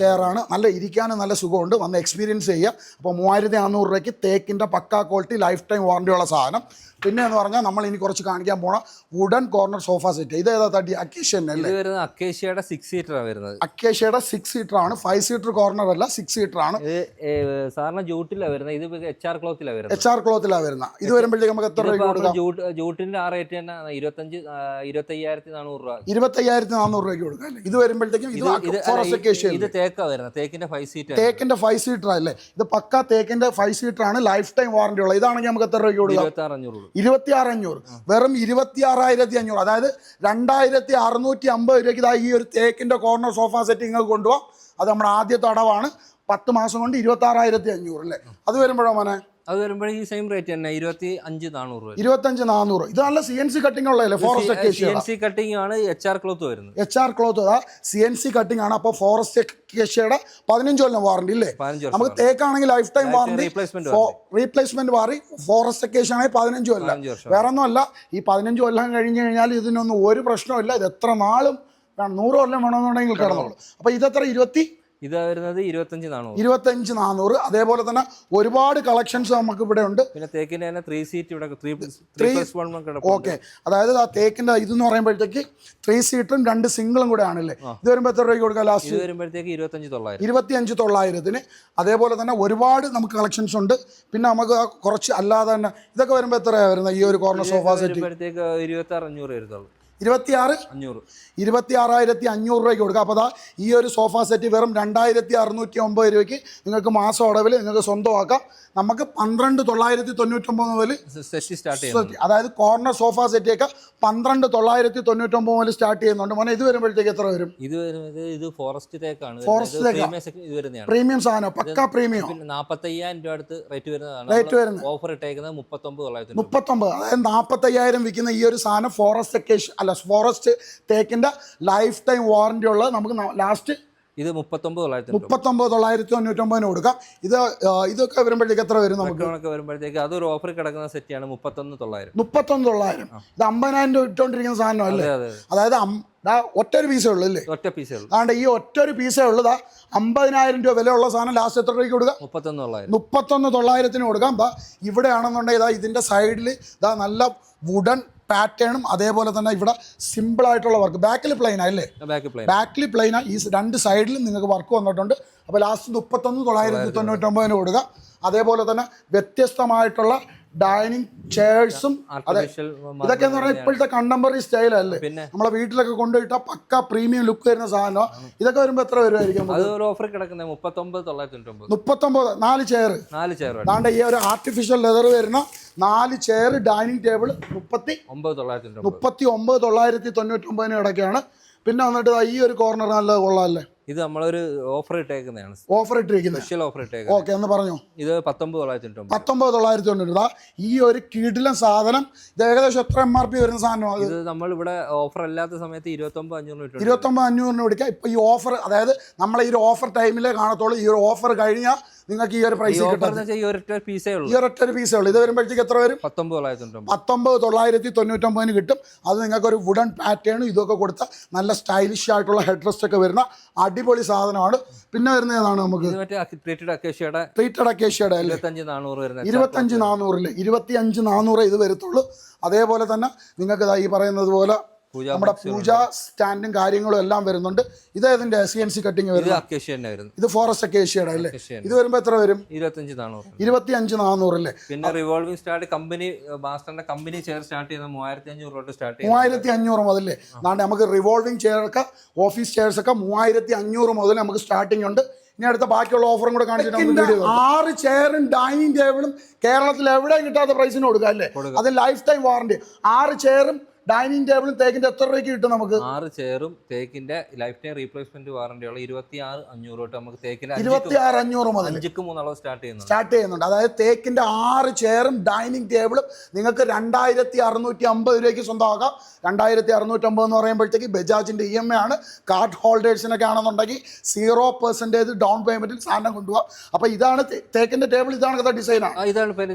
ചെയറാണ് നല്ല ഇരിക്കാനും നല്ല സുഖമുണ്ട്. വന്ന് എക്സ്പീരിയൻസ് ചെയ്യുക അപ്പോൾ മൂവായിരത്തി നാനൂറ് രൂപയ്ക്ക് തേക്കിന്റെ പക്കാ ക്വാളിറ്റി ലൈഫ് ടൈം വാറണ്ടിയുള്ള സാധനം. പിന്നെ എന്ന് പറഞ്ഞാൽ നമ്മൾ ഇനി കുറച്ച് കാണിക്കാൻ പോണ വുഡൻ കോർണർ സോഫ സെറ്റ് ഇത് ഏതാ തട്ടി അക്കേഷ്യൻ അല്ലേ? വരുന്നത് അക്കേഷ്യയുടെ സിക്സ് സീറ്ററാണ് വരുന്നത്. അക്കേഷ്യയുടെ സിക്സ് സീറ്റർ ആണ്. ഫൈവ് സീറ്റർ കോർണർ അല്ല സിക്സ് സീറ്റർ ആണ്. ഇത് സാധാരണ ജൂട്ടിലാണ് വരുന്നത്. ഇത് എച്ച് ആർ ക്ലോത്തിലാണ് വരുന്നത്. എച്ച് ആർ ക്ലോത്തിലാണ് വരുന്നത് ഇത് വരുമ്പോഴത്തേക്ക് നമുക്ക് എത്ര രൂപ കൊടുക്കാം? ജൂട്ടിന്റെ ആ റേറ്റ് തന്നെ ഇരുപത്തഞ്ച് ഇരുപത്തയ്യായിരത്തി നാനൂറ് രൂപ. ഇരുപത്തയ്യായിരത്തി നാനൂറ് രൂപയ്ക്ക് കൊടുക്കാം അല്ലേ? ഇത് വരുമ്പോഴത്തേക്കും ഇത് ഇത് ഇത് ഫോറസ്റ്റ് അക്കേഷ്യ ഇത് തേക്കാ വരുന്നത്. തേക്കിന്റെ ഫൈവ് സീറ്റർ തേക്കിന്റെ ഫൈവ് സീറ്റർ അല്ലേ? ഇത് പക്ക തേക്കിന്റെ ഫൈവ് സീറ്റർ ആണ്. ലൈഫ് ടൈം വാറന്റി ഉള്ളത് ഇതാണെങ്കിൽ നമുക്ക് എത്ര രൂപയ്ക്ക് കൊടുക്കാം? ഇരുപത്തി അഞ്ഞൂറ് രൂപ ഇരുപത്തി ആറ് അഞ്ഞൂറ് വെറും ഇരുപത്തി ആറായിരത്തി അഞ്ഞൂറ് അതായത് രണ്ടായിരത്തി അറുന്നൂറ്റി അമ്പത് രൂപയ്ക്ക് ഇതാ ഈ ഒരു തേക്കിന്റെ കോർണർ സോഫ സെറ്റ് നിങ്ങൾക്ക് കൊണ്ടുപോകാം അത് നമ്മുടെ ആദ്യത്തെ അടവാണ്. പത്ത് മാസം കൊണ്ട് ഇരുപത്തി ആറായിരത്തി അഞ്ഞൂറ് അല്ലേ? അത് വരുമ്പോഴോ മോനെ? അത് വരുമ്പോഴേ ഈ സെയിം റേറ്റ് തന്നെ ഇരുപത്തി അഞ്ച് നാനൂറ് രൂപ ഇരുപത്തഞ്ച് നാനൂറ്. ഇത് നല്ല സി എൻ സി കട്ടിംഗ് ഉള്ളതല്ലേ forest C N C cutting ആണ് എച്ച് ആർ ക്ലോത്ത് വരുന്നത്. എച്ച് ആർ ക്ലോത്ത് അതാ സി എൻ സി കട്ടിംഗ് ആണ്. അപ്പോൾ ഫോറസ്റ്റ് കേഷ്യയുടെ പതിനഞ്ച് കൊല്ലം വാറണ്ടി ഇല്ലേ? നമുക്ക് തേക്കാണെങ്കിൽ life time warranty replacement replacement വാറി ഫോറസ്റ്റ് അക്കേഷൻ ആണെങ്കിൽ പതിനഞ്ച് കൊല്ലം. വേറെ ഒന്നുമല്ല ഈ പതിനഞ്ച് കൊല്ലം കഴിഞ്ഞു കഴിഞ്ഞാൽ ഇതിനൊന്നും ഒരു പ്രശ്നമില്ല ഇത് എത്ര നാളും നൂറ് കൊല്ലം വേണമെന്നുണ്ടെങ്കിൽ കിടന്നോളൂ. അപ്പോൾ ഇതെത്ര? ഇരുപത്തി ഇത് വരുന്നത് ഇരുപത്തഞ്ച് നാനൂറ്. ഇരുപത്തഞ്ച് നാനൂറ്. അതേപോലെ തന്നെ ഒരുപാട് കളക്ഷൻസ് നമുക്ക് ഇവിടെ ഉണ്ട്. പിന്നെ തേക്കിന്റെ തന്നെ ത്രീ സീറ്റ് ഇവിടെ ത്രീ ഓക്കെ അതായത് ആ തേക്കിന്റെ ഇതെന്ന് പറയുമ്പോഴത്തേക്ക് ത്രീ സീറ്റും രണ്ട് സിംഗിളും കൂടെ ആണല്ലേ ഇത് വരുമ്പോൾ എത്ര രൂപയ്ക്ക് കൊടുക്കാം ലാസ്റ്റ് ഇത് വരുമ്പോഴത്തേക്ക് ഇരുപത്തഞ്ച് തൊള്ളായിരം. ഇരുപത്തിയഞ്ച് തൊള്ളായിരത്തിന്. അതേപോലെ തന്നെ ഒരുപാട് നമുക്ക് കളക്ഷൻസ് ഉണ്ട്. പിന്നെ നമുക്ക് കുറച്ച് അല്ലാതെ തന്നെ ഇതൊക്കെ വരുമ്പോൾ എത്രയാണ് വരുന്നത്? ഈ ഒരു കോർണർ സോഫ സെറ്റ് വരുമ്പോഴത്തേക്ക് ഇരുപത്തി അറുന്നൂറ് വരുന്നുള്ളൂ. ഇരുപത്തിയാറ്? അഞ്ഞൂറ്. ഇരുപത്തി ആറായിരത്തി അഞ്ഞൂറ് രൂപയ്ക്ക് കൊടുക്കുക അപ്പോൾ അതാ ഈ ഒരു സോഫ സെറ്റ് വെറും രണ്ടായിരത്തി അറുന്നൂറ്റി ഒമ്പത് രൂപയ്ക്ക് നിങ്ങൾക്ക് മാസം അടവിൽ നിങ്ങൾക്ക് സ്വന്തമാക്കാം. നമുക്ക് പന്ത്രണ്ട് തൊള്ളായിരത്തി തൊണ്ണൂറ്റൊമ്പത് മുതൽ സ്റ്റാർട്ട് അതായത് കോർണർ സോഫ സെറ്റൊക്കെ പന്ത്രണ്ട് തൊള്ളായിരത്തി തൊണ്ണൂറ്റൊമ്പത് മുതൽ സ്റ്റാർട്ട് ചെയ്യുന്നുണ്ട്. മോനെ ഇത് വരുമ്പോഴത്തേക്ക് എത്ര വരും? ഇത് വരുന്നത് ഇത് ഫോറസ്റ്റ് തേക്കാണ്. ഫോറസ്റ്റ് തേക്ക്. പ്രീമിയം സാധനം. പക്ക പ്രീമിയം നാൽപ്പത്തയ്യായിരം രൂപ അടുത്ത് റേറ്റ് വരുന്നതാണ്. റേറ്റ് വരുന്നത്. ഓഫർ ഇട്ടേക്കുന്നത് മുപ്പത്തൊമ്പത് തൊള്ളായിരത്തി മുപ്പത്തൊമ്പത്. അതായത് നാൽപ്പത്തയ്യായിരം വിൽക്കുന്ന ഈ ഒരു സാധനം ഫോറസ്റ്റ് അക്കേഷൻ അല്ല ഫോറസ്റ്റ് തേക്കിന്റെ ലൈഫ് ടൈം വാറണ്ടി ഉള്ളത് നമുക്ക് ലാസ്റ്റ് ഇത് മുപ്പത്തൊമ്പത് തൊള്ളായിരത്തി. മുപ്പത്തൊമ്പത് തൊള്ളായിരത്തി തൊണ്ണൂറ്റൊമ്പതിന് കൊടുക്കാം. ഇത് ഇതൊക്കെ വരുമ്പോഴത്തേക്ക് എത്ര വരും നമുക്ക്? വരുമ്പോഴത്തേക്ക് അതൊരു ഓഫർ കിടക്കുന്ന സെറ്റാണ് മുപ്പത്തൊന്ന് തൊള്ളായിരം. മുപ്പത്തൊന്ന് തൊള്ളായിരം. ഇത് അമ്പതിനായിരം രൂപ ഇട്ടുകൊണ്ടിരിക്കുന്ന സാധനം അല്ലേ? അതെ അതെ അതായത് ഒറ്റ ഒരു പീസേ ഉള്ളൂ അല്ലേ? ഒറ്റ പീസേ ഉള്ളൂ. അതുകൊണ്ട് ഈ ഒറ്റ ഒരു പീസേ ഉള്ളതാ അമ്പതിനായിരം രൂപ വിലയുള്ള സാധനം ലാസ്റ്റ് എത്ര രൂപയ്ക്ക് കൊടുക്കുക മുപ്പത്തൊന്ന് തൊള്ളായിരം. മുപ്പത്തൊന്ന് തൊള്ളായിരത്തിന് കൊടുക്കാം. ഇവിടെയാണെന്നുണ്ടെങ്കിൽ ഇതാ ഇതിന്റെ സൈഡിൽ ഇതാ നല്ല വുഡൻ പാറ്റേണും അതേപോലെ തന്നെ ഇവിടെ സിമ്പിൾ ആയിട്ടുള്ള വർക്ക് ബാക്കിൽ പ്ലെയിൻ അല്ലേ? ബാക്കിൽ പ്ലെയിൻ ഈ രണ്ട് സൈഡിലും നിങ്ങൾക്ക് വർക്ക് വന്നിട്ടുണ്ട്. അപ്പോൾ ലാസ്റ്റ് മുപ്പത്തൊന്ന് തൊള്ളായിരത്തി തൊണ്ണൂറ്റൊമ്പതിന് കൊടുക്കുക അതേപോലെ തന്നെ വ്യത്യസ്തമായിട്ടുള്ള ഡൈനിങ് ചെയർസും അതെ. ഇതൊക്കെ എന്ന് പറഞ്ഞാൽ ഇപ്പോഴത്തെ കണ്ടംപററി സ്റ്റൈലല്ലേ അല്ലേ? നമ്മളെ വീട്ടിലൊക്കെ കൊണ്ടുപോയിട്ട് പക്ക പ്രീമിയം ലുക്ക് വരുന്ന സാധനം ഇതൊക്കെ വരുമ്പോൾ എത്ര വരുമായിരിക്കും അത് ഒരു ഓഫർ കിടക്കുന്നത് മുപ്പത്തൊമ്പത് തൊള്ളായിരത്തി തൊണ്ണൂറ്റൊമ്പത് മുപ്പത്തൊമ്പത് നാല് ചെയർ നാല് ചെയർ അതാണ്ട് ഈ ഒരു ആർട്ടിഫിഷ്യൽ ലെതർ വരുന്ന നാല് ചെയർ ഡൈനിങ് ടേബിൾ മുപ്പത്തി ഒമ്പത് തൊള്ളായിരത്തി മുപ്പത്തി ഒമ്പത് തൊള്ളായിരത്തി തൊണ്ണൂറ്റൊമ്പതിന് ഇടയ്ക്കാണ് പിന്നെ വന്നിട്ട് ഈ ഒരു കോർണർ നല്ല കൊള്ളാമല്ലേ ഇത് നമ്മളൊരു ഓഫർ ഇട്ടേക്കുന്നതാണ്. ഓഫർ ഇട്ടിരിക്കുന്നത്. സ്പെഷ്യൽ ഓഫർ ഇട്ടേക്കുന്നത്. ഓക്കെ എന്ന് പറഞ്ഞു. ഇത് പത്തൊമ്പത് തൊള്ളായിരത്തി തൊണ്ണൂറ്റൊമ്പത് പത്തൊമ്പത് തൊള്ളായിരത്തി തൊണ്ണൂറ് ഈ ഒരു കിടിലൻ സാധനം ഇത് ഏകദേശം എത്ര എം ആർ പി വരുന്ന സാധനമാണ് ഇത് നമ്മൾ ഇവിടെ ഓഫർ അല്ലാത്ത സമയത്ത് ഇരുപത്തൊമ്പത് അഞ്ഞൂറ് ഇട്ടുണ്ട് ഇരുപത്തൊമ്പത് അഞ്ഞൂറിന് വിളിക്കാം. ഇപ്പൊ ഈ ഓഫർ അതായത് നമ്മളെ ഈ ഒരു ഓഫർ ടൈമിലേ കാണത്തുള്ളൂ. ഈ ഒരു ഓഫർ കഴിഞ്ഞാൽ നിങ്ങൾക്ക് ഈ ഒരു പ്രൈസ് ഈ ഒരൊറ്റ പീസേ ഈ ഉള്ളൂ ഒരൊറ്റ ഒരു പീസേ ഉള്ളൂ. ഇത് വരുമ്പോഴത്തേക്ക് എത്ര വരും? പത്തൊമ്പത് തൊള്ളായിരത്തി തൊണ്ണൂറ്റൊമ്പതിന് കിട്ടും. അത് നിങ്ങൾക്ക് ഒരു വുഡൻ പാറ്റേണും ഇതൊക്കെ കൊടുത്ത നല്ല സ്റ്റൈലിഷ് ആയിട്ടുള്ള ഹെഡ് റെസ്റ്റ് ഒക്കെ വരുന്ന അടിപൊളി സാധനമാണ്. പിന്നെ വരുന്ന ഏതാണ് നമുക്ക്? ട്രീറ്റഡ് അക്കേഷ്യയുടെ ട്രീറ്റഡ് അക്കേഷ്യയുടെ ഇരുപത്തഞ്ച് നാനൂറിൽ ഇരുപത്തി അഞ്ച് നാനൂറ് ഇത് വരത്തുള്ളൂ. അതേപോലെ തന്നെ നിങ്ങൾക്ക് ഈ പറയുന്നത് പോലെ നമ്മുടെ പൂജ സ്റ്റാൻഡും കാര്യങ്ങളും എല്ലാം വരുന്നുണ്ട്. ഇത് ഇതിന്റെ സി എൻ സി കട്ടിങ് ഇത് വരുന്നത്. ഇത് ഫോറസ്റ്റ് അക്കേഷ്യയുടെ അല്ലേ? ഇത് വരുമ്പോ എത്ര വരും? ഇരുപത്തി അഞ്ച് നാനൂറ് അല്ലേ? പിന്നെ റിവോൾവിംഗ് സ്റ്റാർട്ട് കമ്പനി മാസ്റ്ററിന്റെ കമ്പനി ചെയർ സ്റ്റാർട്ട് ചെയ്യുന്ന മൂവായിരത്തി അഞ്ഞൂറ് തൊട്ട് സ്റ്റാർട്ട് ചെയ്യും മൂവായിരത്തി അഞ്ഞൂറ് മുതലേ അതാണ്ട് നമുക്ക് റിവോൾവിംഗ് ചെയർ ഒക്കെ ഓഫീസ് ചെയർസ് ഒക്കെ മൂവായിരത്തി അഞ്ഞൂറ് മുതൽ നമുക്ക് സ്റ്റാർട്ടിംഗ് ഉണ്ട്. ഇനി അടുത്ത ബാക്കിയുള്ള ഓഫറും കൂടെ കാണിച്ചിട്ട് നമുക്ക് വീഡിയോ ആറ് ചെയറും ഡൈനിങ് ടേബിളും കേരളത്തിൽ എവിടെയും കിട്ടാത്ത പ്രൈസിന് കൊടുക്കാം അല്ലേ? അത് ലൈഫ് ടൈം വാറണ്ടി ആറ് ചെയറും ഡൈനിങ് ടേബിളും തേക്കിന്റെ എത്ര രൂപയ്ക്ക് കിട്ടും നമുക്ക്? ആറ് ചെയറും തേക്കിന്റെ ലൈഫ് ടൈം റീപ്ലേസ്മെന്റ് വാറണ്ടിയുള്ള ഇരുപത്തി ആറ് അഞ്ഞൂറ് തൊട്ട് നമുക്ക് തേക്കിന്റെ ഇരുപത്തി ആറ് അഞ്ഞൂറ് മുതൽ. അഞ്ചുക്ക് മൂന്നളവ് സ്റ്റാർട്ട് ചെയ്യുന്നു സ്റ്റാർട്ട് ചെയ്യുന്നുണ്ട്. അതായത് തേക്കിന്റെ ആറ് ചെയറും ഡൈനിങ് ടേബിളും നിങ്ങൾക്ക് രണ്ടായിരത്തി അറുന്നൂറ്റി അമ്പത് രൂപയ്ക്ക് സ്വന്തമാക്കാം. രണ്ടായിരത്തി അറുന്നൂറ്റമ്പത് എന്ന് പറയുമ്പോഴത്തേക്ക് ബജാജിന്റെ ഇ എം എ ആണ്. കാർഡ് ഹോൾഡേഴ്സിനൊക്കെ ആണെന്നുണ്ടെങ്കിൽ സീറോ പെർസെന്റേജ് ഡൗൺ പേയ്മെന്റിൽ സാധനം കൊണ്ടുപോകാം അപ്പൊ ഇതാണ് തേക്കിന്റെ ടേബിൾ ഇതാണ് കഥ ഡിസൈനാണ്.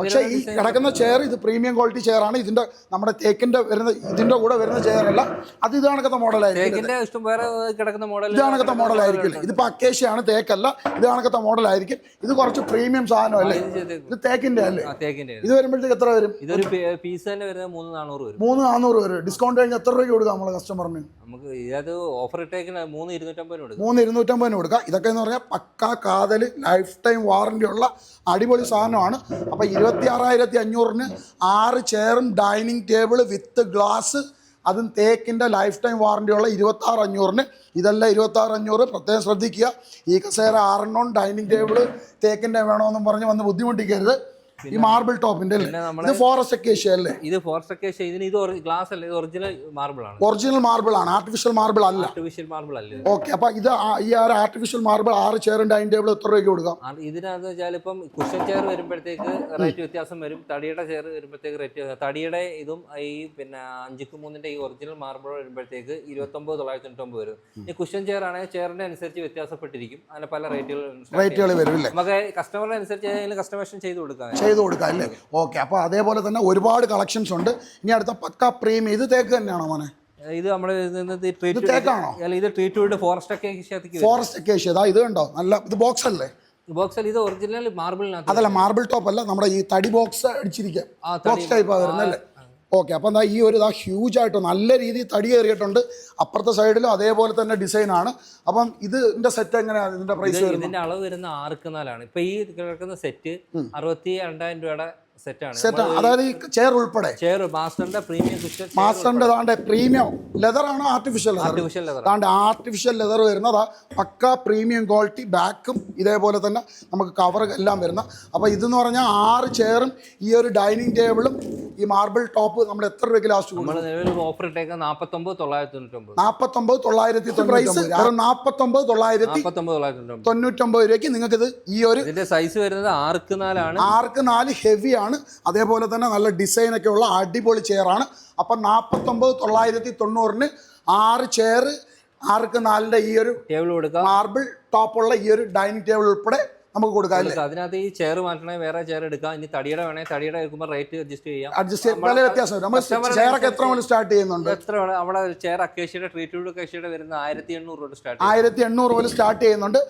പക്ഷേ ഈ കിടക്കുന്ന ചെയർ ഇത് പ്രീമിയം ക്വാളിറ്റി ചെയർ ആണ് ഇതിന്റെ നമ്മുടെ തേക്കിന്റെ വരുന്ന ഇതിന്റെ ഇതിന്റെ കൂടെ വരുന്ന ചെയറല്ല. അത് ഇത് കണക്കത്തെ മോഡലായിരിക്കും മോഡൽ ഇത് കണക്കത്തെ മോഡലായിരിക്കില്ല ഇതിപ്പോ അക്കേഷ്യാണ് തേക്കല്ല. ഇത് മോഡൽ മോഡലായിരിക്കും. ഇത് കുറച്ച് പ്രീമിയം സാധനം അല്ലേ? ഇത് തേക്കിന്റെ അല്ലേ? ഇത് വരുമ്പോഴത്തേക്ക് എത്ര വരും? ഇതൊരു പീസ് തന്നെ വരുന്നത് മൂന്ന് നാനൂറ് വരും. മൂന്ന് നാനൂറ് വരും. ഡിസ്കൗണ്ട് കഴിഞ്ഞ് എത്ര രൂപയ്ക്ക് കൊടുക്കാം നമ്മളെ കസ്റ്റമറിന് നമുക്ക് ഓഫർ ഇട്ടേക്കുന്ന മൂന്ന് ഇരുന്നൂറ്റമ്പതിന് കൊടുക്കാം. മൂന്ന് ഇരുന്നൂറ്റമ്പതിന് കൊടുക്കാം. ഇതൊക്കെ എന്ന് പറഞ്ഞാൽ പക്കാ കാതൽ ലൈഫ് ടൈം വാറണ്ടി ഉള്ള അടിപൊളി സാധനമാണ്. അപ്പോൾ ഇരുപത്തി ആറായിരത്തി അഞ്ഞൂറിന് ആറ് ചെയറും ഡൈനിങ് ടേബിൾ വിത്ത് ഗ്ലാസ് അതും തേക്കിന്റെ ലൈഫ് ടൈം വാറണ്ടി ഉള്ള ഇരുപത്തി ആറ് അഞ്ഞൂറിന് ഇതെല്ലാം ഇരുപത്തി ആറ് അഞ്ഞൂറ് പ്രത്യേകം ശ്രദ്ധിക്കുക. ഈ കസേര ആറെണ്ണം ഡൈനിങ് ടേബിൾ തേക്കിന്റെ വേണമെന്നും പറഞ്ഞ് വന്ന് ബുദ്ധിമുട്ടിക്കരുത്. ഈ മാർബിൾ ടോപ്പിന്റെ ഇത് ഫോറസ്റ്റ് അക്കേഷ്യ അല്ലേ? ഇത് ഫോറസ്റ്റ് അക്കേഷ്യ ഇതിന് ഇത് ഗ്ലാസ് അല്ല ഇത് ഒറിജിനൽ മാർബിൾ ആണ്. ഒറിജിനൽ മാർബിൾ ആണ് ആർട്ടിഫിഷ്യൽ മാർബിൾ അല്ല. ആർട്ടിഫിഷ്യൽ മാർബിൾ അല്ല ഓക്കേ അപ്പോൾ ഇത് ഈ ആ ആർട്ടിഫിഷ്യൽ മാർബിൾ ആറ് ചെയറും ഡൈനിങ് ടേബിൾ എത്ര രൂപയ്ക്ക് കൊടുക്കാം? ഇതിനകത്ത് വെച്ചാൽ ഇപ്പം കുഷൻ ചെയർ വരുമ്പോഴത്തേക്ക് റേറ്റ് വ്യത്യാസം വരും. തടിയുടെ ചെയർ വരുമ്പോഴത്തേക്ക് റേറ്റ് തടിയുടെ ഇതും ഈ പിന്നെ അഞ്ചുക്ക് മൂന്നിന്റെ ഈ ഒറിജിനൽ മാർബിൾ വരുമ്പോഴത്തേക്ക് ഇരുപത്തൊമ്പത് തൊള്ളായിരത്തി തൊണ്ണൂറ്റൊമ്പത് വരും ഈ കുഷൻ ചെയർ ആണെങ്കിൽ ചെയറിന്റെ അനുസരിച്ച് വ്യത്യാസപ്പെട്ടിരിക്കും. അതിന് പല റേറ്റുകൾ റേറ്റുകൾ വരും നമുക്ക് കസ്റ്റമറിന് അനുസരിച്ച് അതിന് കസ്റ്റമൈസേഷൻ ചെയ്ത് കൊടുക്കാം. ചെയ്ത് കൊടുക്കാം അല്ലേ? ഓക്കെ അപ്പോൾ അതേപോലെ തന്നെ ഒരുപാട് കളക്ഷൻസ് ഉണ്ട്. ഇനി അടുത്ത പക്ക പ്രീമിയം ഇത് തേക്ക് തന്നെയാണോ മോനെ? ഇത് നമ്മൾ തേക്കാണോ? ഇത് ട്രീറ്റ് വുഡ് ഫോറസ്റ്റ് ഒക്കെ ഫോറസ്റ്റ് അക്കേഷ്യ ഇതാ കണ്ടോ? നല്ല ഇത് ബോക്സ് അല്ലേ? ബോക്സ് അല്ല ഇത് ഒറിജിനൽ മാർബിളിനകത്ത് അതല്ല മാർബിൾ ടോപ്പ് അല്ല നമ്മുടെ ഈ തടി ബോക്സ് അടിച്ചിരിക്കുക ബോക്സ് ടൈപ്പ് വരുന്നല്ലേ ഓക്കെ അപ്പം എന്താ ഈ ഒരു ഇതാ ഹ്യൂജ് ആയിട്ട് നല്ല രീതിയിൽ തടി കയറിയിട്ടുണ്ട്. അപ്പുറത്തെ സൈഡിലും അതേപോലെ തന്നെ ഡിസൈൻ ആണ്. അപ്പം ഇതിന്റെ സെറ്റ് എങ്ങനെയാണ് ഇതിന്റെ പ്രൈസ് ഇത് ഇതിന്റെ അളവ് വരുന്ന ആർക്ക് നാലാണ് ഇപ്പൊ ഈ കിടക്കുന്ന സെറ്റ് അറുപത്തി രണ്ടായിരം രൂപയുടെ സെറ്റാണ് സെറ്റ് അതായത് ഈ ചെയർ ഉൾപ്പെടെ? ചെയർ മാസ്റ്ററിന്റെ പ്രീമിയം കുഷൻ മാസ്റ്ററിന്റെ താണ്ടെ പ്രീമിയം ലെതർ ആണോ ആർട്ടിഫിഷ്യൽ ആർട്ടിഫിഷ്യൽ ലെതർ താണ്ടെ ആർട്ടിഫിഷ്യൽ ലെതർ വരുന്നതാ. പക്ക പ്രീമിയം ക്വാളിറ്റി ബാക്കും ഇതേപോലെ തന്നെ നമുക്ക് കവർ എല്ലാം വരുന്ന. അപ്പോൾ ഇതെന്ന് പറഞ്ഞാൽ ആറ് ചെയറും ഈ ഒരു ഡൈനിങ് ടേബിളും ഈ മാർബിൾ ടോപ്പ് നമ്മൾ എത്ര രൂപയ്ക്ക് ലാസ്റ്റ് ഓഫർ നാപ്പത്തൊമ്പത് തൊള്ളായിരത്തി തൊണ്ണൂറ്റൊമ്പത് തൊള്ളായിരത്തി പ്രൈസ് വെറും നാൽപ്പത്തൊമ്പത് തൊള്ളായിരത്തി നാപ്പത്തൊമ്പത് തൊള്ളായിരത്തി തൊണ്ണൂറ്റൊമ്പത് തൊണ്ണൂറ്റൊമ്പത് രൂപയ്ക്ക് നിങ്ങൾക്ക് ഇത് ഈ ഒരു ഇതിന്റെ സൈസ് വരുന്നത് ആർക്ക് നാലാണ്? ആർക്ക് നാല് ഹെവി ആണ്. അതേപോലെ തന്നെ നല്ല ഡിസൈൻ ഒക്കെ ഉള്ള അടിപൊളി ചെയറാണ് അപ്പം നാപ്പത്തൊമ്പത് തൊള്ളായിരത്തി തൊണ്ണൂറിന് ആറ് ചെയർ ആർക്ക് നാലിന്റെ ഈ ഒരു ടേബിൾ കൊടുക്കുക മാർബിൾ ടോപ്പുള്ള ഈ ഒരു ഡൈനിങ് ടേബിൾ ഉൾപ്പെടെ നമുക്ക് കൊടുക്കാം അല്ലേ? അതിനകത്ത് ഈ ചെയർ മാറ്റണേ വേറെ ചെയർ എടുക്കാം. ഇനി തടിയുടെ വേണേ തടിയുടെ എടുക്കുമ്പോൾ റേറ്റ് അഡ്ജസ്റ്റ് ചെയ്യാം. അഡ്ജസ്റ്റ് വളരെ വ്യത്യാസം. നമ്മൾ ചെയറൊക്കെ എത്ര മണി സ്റ്റാർട്ട് ചെയ്യുന്നുണ്ട്? എത്ര വേണം അവിടെ ചെയർ അക്കേഷ്യയുടെ ട്രീറ്റ്മെന്റ് അക്കേഷ്യയുടെ വരുന്ന ആയിരത്തി എണ്ണൂറ് രൂപ സ്റ്റാർട്ട് ആയിരത്തി എണ്ണൂറ് സ്റ്റാർട്ട് ചെയ്യുന്നുണ്ട്.